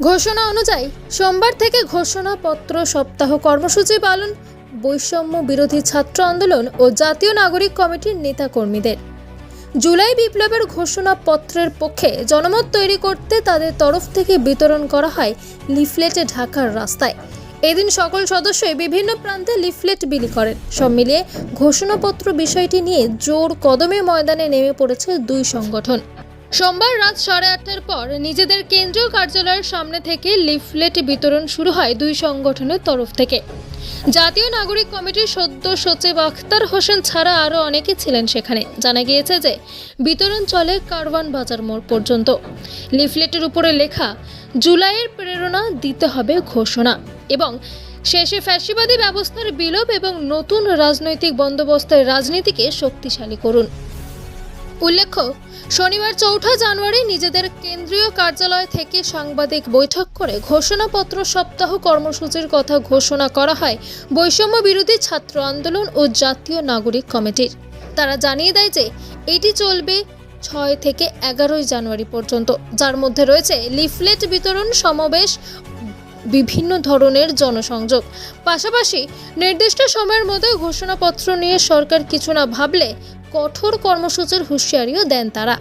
ঘোষণা অনুযায়ী, সোমবার থেকে ঘোষণাপত্র, সপ্তাহ কর্মসূচি পালন, বৈষম্য বিরোধী ছাত্র আন্দোলন ও জাতীয় নাগরিক কমিটির নেতাকর্মীদের। জুলাই বিপ্লবের ঘোষণাপত্রের পক্ষে জনমত তৈরি করতে তাদের তরফ থেকে বিতরণ করা হয় লিফলেটে ঢাকার রাস্তায়। এদিন সকল সদস্যই বিভিন্ন প্রান্তে লিফলেট বিলি করেন। সব মিলিয়ে ঘোষণাপত্র বিষয়টি নিয়ে জোর কদমে ময়দানে নেমে পড়েছে দুই সংগঠন। সোমবার রাত সাড়ে আটটার পর নিজেদের কেন্দ্রীয় কার্যালয়ের সামনে থেকে লিফলেট বিতরণ শুরু হয় দুই সংগঠনের তরফ থেকে। জাতীয় নাগরিক কমিটির সদ্য সচিব আখতার হোসেন ছাড়া আরও অনেকে ছিলেন সেখানে। জানা গিয়েছে যে, বিতরণ চলে কারওয়ান বাজার মোড় পর্যন্ত। লিফলেটের উপরে লেখা, জুলাইয়ের প্রেরণা দিতে হবে ঘোষণা। এবং শেষে ফ্যাসিবাদী ব্যবস্থার বিলোপ এবং নতুন রাজনৈতিক বন্দোবস্তের রাজনীতিকে শক্তিশালী করুন। উল্লেখ্য, শনিবার চৌঠা জানুয়ারি নিজেদের কেন্দ্রীয় কার্যালয় থেকে সাংবাদিক বৈঠক করে ঘোষণাপত্র সপ্তাহ কর্মসূচির কথা ঘোষণা করা হয় বৈষম্য বিরোধী ছাত্র আন্দোলন ও জাতীয় নাগরিক কমিটির। তারা জানিয়ে দেয় যে, এটি চলবে ছয় থেকে এগারোই জানুয়ারি পর্যন্ত, যার মধ্যে রয়েছে লিফলেট বিতরণ সমাবেশ বিভিন্ন ধরনের জনসংযোগ। পাশাপাশি নির্দিষ্ট সময়ের মধ্যে ঘোষণাপত্র নিয়ে সরকার কিছু না ভাবলে কঠোর কর্মসূচির হুঁশিয়ারিও দেন তারা।